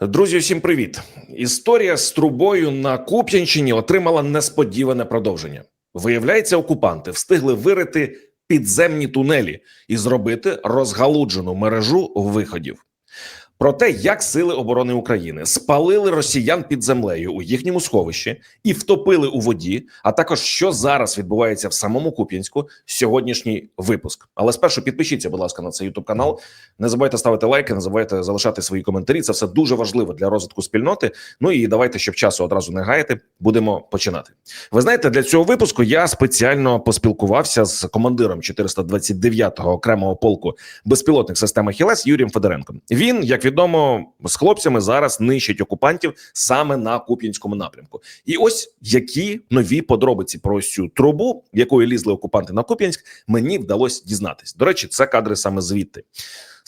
Друзі, всім привіт! Історія з трубою на Куп'янщині отримала несподіване продовження. Виявляється, окупанти встигли вирити підземні тунелі і зробити розгалуджену мережу виходів. Про те, як сили оборони України спалили росіян під землею у їхньому сховищі і втопили у воді, а також що зараз відбувається в самому Куп'янську, сьогоднішній випуск. Але спершу підпишіться, будь ласка, на цей ютуб канал. Не забувайте ставити лайки, не забувайте залишати свої коментарі. Це все дуже важливо для розвитку спільноти. Ну і давайте, щоб часу одразу не гаяти, будемо починати. Ви знаєте, для цього випуску я спеціально поспілкувався з командиром 429-го окремого полку безпілотних систем Хілес Юрієм Федоренком. Він, як відомо, з хлопцями зараз нищить окупантів саме на Куп'янському напрямку. І ось які нові подробиці про цю трубу, якою лізли окупанти на Куп'янськ, мені вдалося дізнатись. До речі, це кадри саме звідти.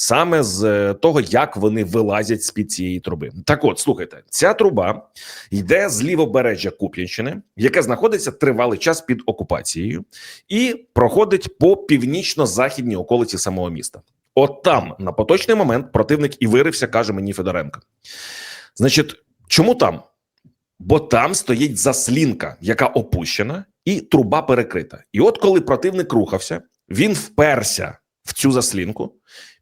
Саме з е, того, як вони вилазять з під цієї труби, так от слухайте, ця труба йде з лівобережжя Куп'янщини, яке знаходиться тривалий час під окупацією, і проходить по північно-західній околиці самого міста. От там на поточний момент противник і вирився, каже мені Федоренко. Значить, чому там? Бо там стоїть заслінка, яка опущена, і труба перекрита. І от коли противник рухався, він вперся в цю заслінку,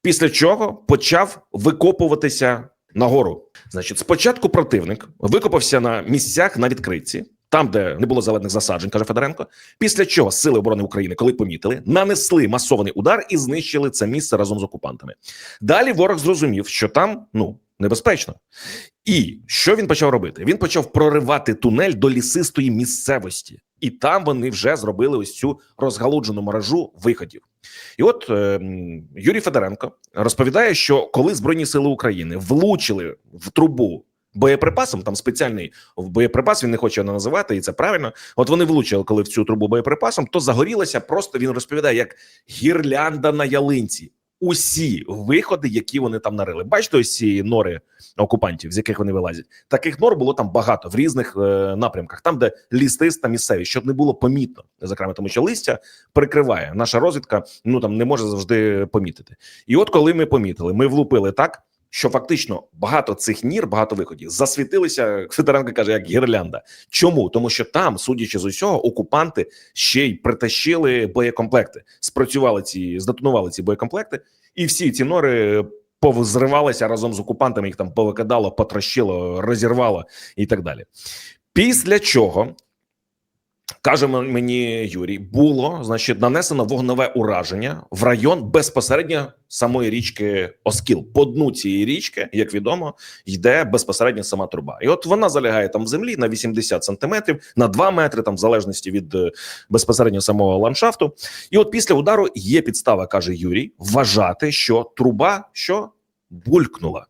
після чого почав викопуватися нагору. Значить, спочатку противник викопався на місцях на відкритці, там, де не було зелених засаджень, каже Федоренко. Після чого сили оборони України, коли помітили, нанесли масований удар і знищили це місце разом з окупантами. Далі ворог зрозумів, що там ну небезпечно. І що він почав робити? Він почав проривати тунель до лісистої місцевості, і там вони вже зробили ось цю розгалуджену мережу виходів. І от е, Юрій Федоренко розповідає, що коли Збройні сили України влучили в трубу боєприпасом, там спеціальний боєприпас, він не хоче його називати, і це правильно. От вони влучили, коли в цю трубу боєприпасом, то загорілося просто він розповідає як гірлянда на ялинці. Усі виходи, які вони там нарили. Бачите, ось ці нори окупантів, з яких вони вилазять. Таких нор було там багато в різних е, напрямках, там, де лістиста місцеві, щоб не було помітно, зокрема, тому що листя прикриває наша розвідка. Ну там не може завжди помітити. І от коли ми помітили, ми влупили так. Що фактично багато цих нір, багато виходів засвітилися. Федоренко каже, як гірлянда. Чому? Тому що там, судячи з усього, окупанти ще й притащили боєкомплекти, спрацювали ці, здетонували ці боєкомплекти, і всі ці нори повзривалися разом з окупантами. Їх там повикидало, потрощило, розірвало і так далі. Після чого Каже мені Юрій, було значить нанесено вогневе ураження в район безпосередньо самої річки Оскіл. По дну цієї річки, як відомо, йде безпосередньо сама труба, і от вона залягає там в землі на 80 сантиметрів, на 2 метри, там в залежності від е, безпосередньо самого ландшафту. І от після удару є підстава, каже Юрій, вважати, що труба що булькнула.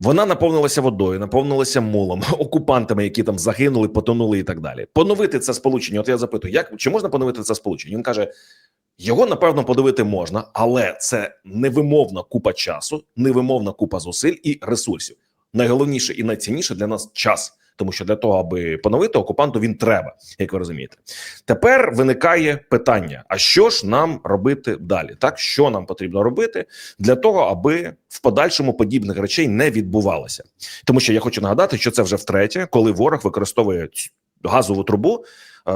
Вона наповнилася водою, наповнилася мулом, окупантами, які там загинули, потонули і так далі. Поновити це сполучення. От я запитую, як чи можна поновити це сполучення? Він каже: його напевно подивити можна, але це невимовна купа часу, невимовна купа зусиль і ресурсів. Найголовніше і найцінніше для нас час. Тому що для того, аби поновити окупанту, він треба, як ви розумієте. Тепер виникає питання: а що ж нам робити далі? Так що нам потрібно робити для того, аби в подальшому подібних речей не відбувалося? Тому що я хочу нагадати, що це вже втретє, коли ворог використовує газову трубу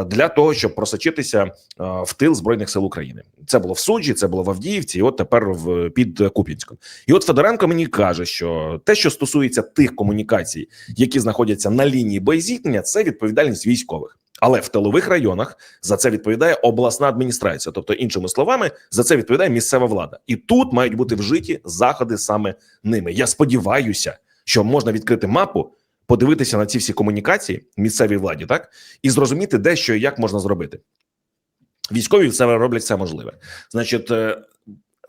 для того, щоб просочитися е, в тил збройних сил України. Це було в суджі, це було в Авдіївці, і от тепер в під Куп'янськом. І от Федоренко мені каже, що те, що стосується тих комунікацій, які знаходяться на лінії боєзіткнення, це відповідальність військових. Але в тилових районах за це відповідає обласна адміністрація, тобто, іншими словами, за це відповідає місцева влада, і тут мають бути вжиті заходи саме ними. Я сподіваюся, що можна відкрити мапу, подивитися на ці всі комунікації місцевій владі, так і зрозуміти, де що і як можна зробити. Військові все роблять все можливе. Значить,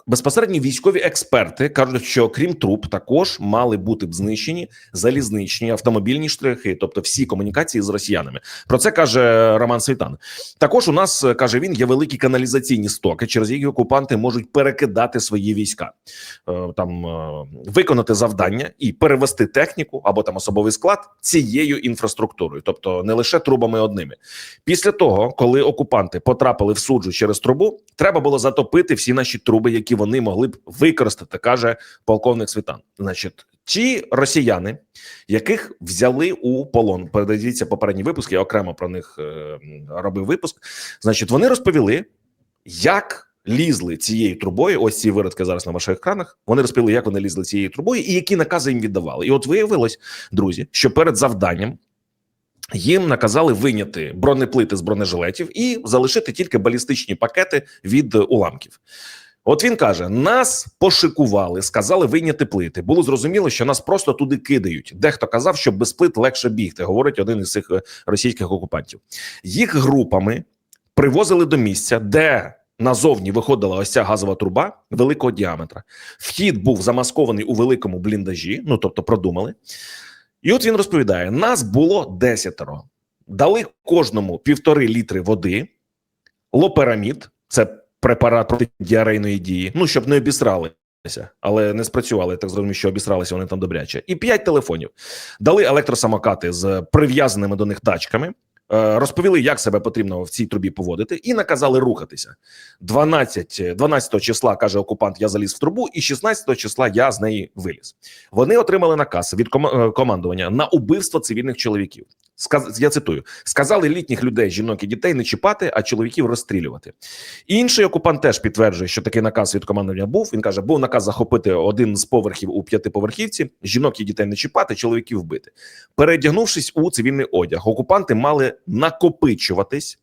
безпосередньо військові експерти кажуть, що крім труб, також мали бути б знищені залізничні автомобільні штрихи, тобто всі комунікації з росіянами. Про це каже Роман Світан. Також у нас каже він є великі каналізаційні стоки, через які окупанти можуть перекидати свої війська, Е, там е, виконати завдання і перевести техніку або там особовий склад цією інфраструктурою, тобто не лише трубами одними. Після того, коли окупанти потрапили в суджу через трубу, треба було затопити всі наші труби, які вони могли б використати, каже полковник Світан. Значить, Ті росіяни, яких взяли у полон, передивіться попередній випуск, я окремо про них е, робив випуск. Значить, вони розповіли, як лізли цією трубою. Ось ці виродки зараз на ваших екранах. Вони розповіли, як вони лізли цією трубою і які накази їм віддавали. І от виявилось, друзі, що перед завданням їм наказали виняти бронеплити з бронежилетів і залишити тільки балістичні пакети від уламків. От він каже: нас пошикували, сказали вийняти плити. Було зрозуміло, що нас просто туди кидають. Дехто казав, що без плит легше бігти. Говорить один із цих е, російських окупантів. Їх групами привозили до місця, де назовні виходила ось ця газова труба великого діаметра. Вхід був замаскований у великому бліндажі. Ну тобто, продумали. І от він розповідає: нас було десятеро. Дали кожному півтори літри води, лоперамід, це препарат проти діарейної дії, ну щоб не обісралися, але не спрацювали. Так зрозумів, що обісралися вони там добряче. І п'ять телефонів дали електросамокати з прив'язаними до них тачками. е, Розповіли, як себе потрібно в цій трубі поводити, і наказали рухатися. 12, 12 числа каже окупант: я заліз в трубу, і 16 числа я з неї виліз. Вони отримали наказ від е, командування на убивство цивільних чоловіків. Сказ, я цитую: сказали літніх людей, жінок і дітей не чіпати, а чоловіків розстрілювати. Інший окупант теж підтверджує, що такий наказ від командування був. Він каже: був наказ захопити один з поверхів у п'ятиповерхівці, жінок і дітей не чіпати, чоловіків вбити. Передягнувшись у цивільний одяг, окупанти мали накопичуватись,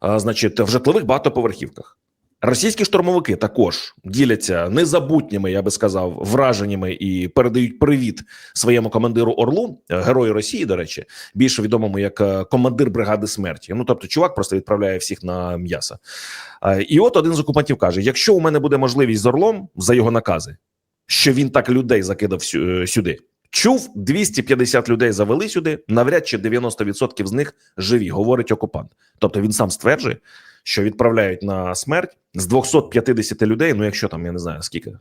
а, значить, в житлових багатоповерхівках. Російські штурмовики також діляться незабутніми, я би сказав, враженнями і передають привіт своєму командиру Орлу, е, герою Росії, до речі, більше відомому як е, командир бригади смерті. Ну тобто, чувак просто відправляє всіх на м'ясо. Е, І от один з окупантів каже: якщо у мене буде можливість з Орлом за його накази, що він так людей закидав сюди. Чув 250 людей завели сюди. Навряд чи 90% з них живі, говорить окупант. Тобто він сам стверджує, що відправляють на смерть з 250 людей. Ну, якщо там я не знаю скільки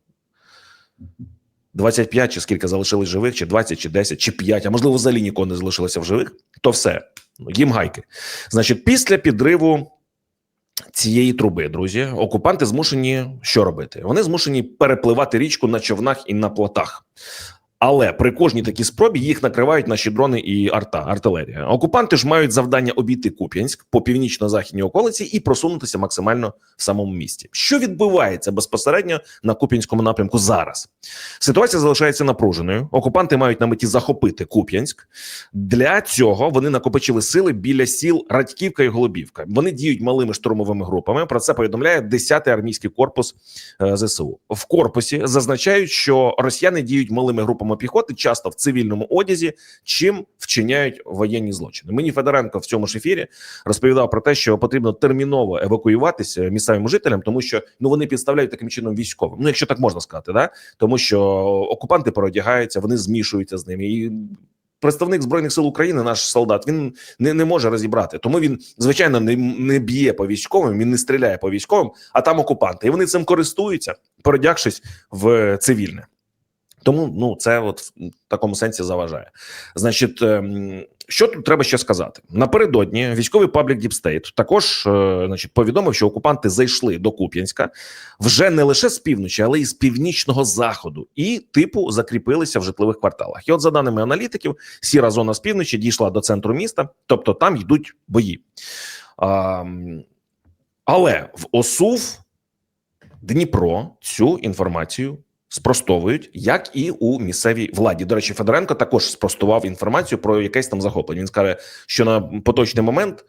25 чи скільки залишились живих, чи 20, чи 10, чи 5, а можливо, взагалі нікого не залишилося в живих, то все Ну, їм гайки. Значить, після підриву цієї труби, друзі, окупанти змушені що робити? Вони змушені перепливати річку на човнах і на плотах. Але при кожній такій спробі їх накривають наші дрони і арта, артилерія. Окупанти ж мають завдання обійти Куп'янськ по північно-західній околиці і просунутися максимально в самому місті. Що відбувається безпосередньо на Куп'янському напрямку зараз? Ситуація залишається напруженою. Окупанти мають на меті захопити Куп'янськ. Для цього вони накопичили сили біля сіл Радьківка і Голубівка. Вони діють малими штурмовими групами. Про це повідомляє 10-й армійський корпус е, ЗСУ. В корпусі зазначають, що росіяни діють малими групами піхоти, часто в цивільному одязі, чим вчиняють воєнні злочини. Мені Федоренко в цьому ж ефірі розповідав про те, що потрібно терміново евакуюватися місцевим жителям, тому що ну вони підставляють таким чином військовим. Ну якщо так можна сказати, да тому що окупанти переодягаються, вони змішуються з ними і. Представник збройних сил України, наш солдат, він не, не може розібрати. Тому він звичайно не, не б'є по військовим, він не стріляє по військовим, а там окупанти, і вони цим користуються, передягшись в цивільне. Тому ну це от в такому сенсі заважає. Значить, ем, що тут треба ще сказати? Напередодні військовий паблік State також е, значить, повідомив, що окупанти зайшли до Куп'янська вже не лише з півночі, але й з північного заходу, і типу закріпилися в житлових кварталах. І от, за даними аналітиків, сіра зона з півночі дійшла до центру міста, тобто там йдуть бої. А, але в ОСУВ Дніпро цю інформацію спростовують, як і у місцевій владі. До речі, Федоренко також спростував інформацію про якесь там захоплення. Він скаже, що на поточний момент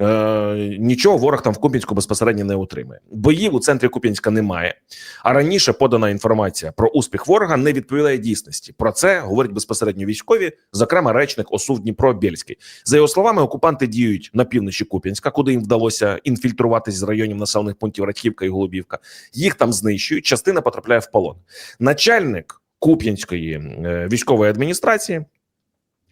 е, нічого ворог там в Куп'янську безпосередньо не отримає. Боїв у центрі Куп'янська немає. А раніше подана інформація про успіх ворога не відповідає дійсності. Про це говорять безпосередньо військові, зокрема речник ОСУВ Дніпро Бєльський. За його словами, окупанти діють на півночі Куп'янська, куди їм вдалося інфільтруватись з районів населених пунктів Радьківка і Голубівка. Їх там знищують. Частина потрапляє в полон. Начальник Куп'янської е, військової адміністрації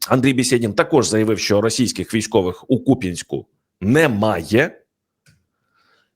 Андрій Бісєдін також заявив, що російських військових у Куп'янську немає.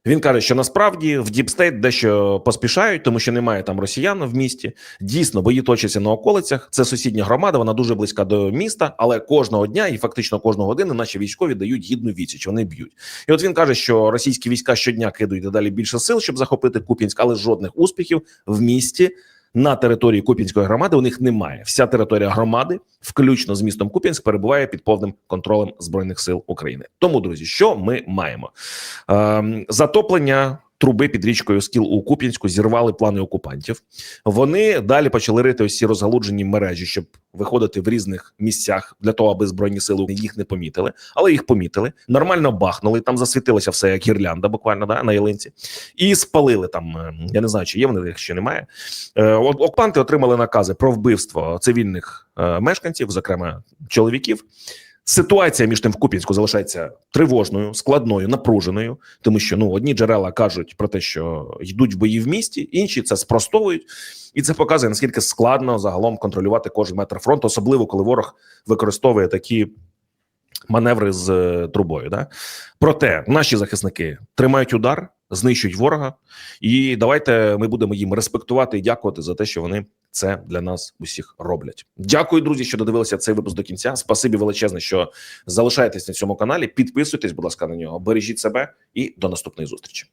Він каже, що насправді в Діпстейт дещо поспішають, тому що немає там росіян в місті. Дійсно, бої точаться на околицях. Це сусідня громада, вона дуже близька до міста, але кожного дня і фактично кожного години наші військові дають гідну відсіч. Вони б'ють. І от він каже, що російські війська щодня кидають дедалі більше сил, щоб захопити Куп'янськ, але жодних успіхів в місті на території Куп'янської громади у них немає. Вся територія громади, включно з містом Куп'янськ, перебуває під повним контролем збройних сил України. Тому, друзі, що ми маємо? Е, затоплення труби під річкою Скіл у Куп'янську зірвали плани окупантів. Вони далі почали рити ці розгалуджені мережі, щоб виходити в різних місцях для того, аби збройні сили їх не помітили, але їх помітили. Нормально бахнули. Там засвітилося все як гірлянда, буквально да, на ялинці, і спалили там. е, Я не знаю, чи є вони, якщо немає. Е, Окупанти отримали накази про вбивство цивільних е, мешканців, зокрема чоловіків. Ситуація між тим в Куп'янську залишається тривожною, складною, напруженою, тому що ну одні джерела кажуть про те, що йдуть в бої в місті, інші це спростовують, і це показує наскільки складно загалом контролювати кожен метр фронту, особливо коли ворог використовує такі маневри з е, трубою. Да? Проте наші захисники тримають удар, знищують ворога, і давайте ми будемо їм респектувати і дякувати за те, що вони це для нас усіх роблять. Дякую, друзі, що додивилися цей випуск до кінця. Спасибі величезне, що залишаєтесь на цьому каналі. Підписуйтесь, будь ласка, на нього. Бережіть себе і до наступної зустрічі.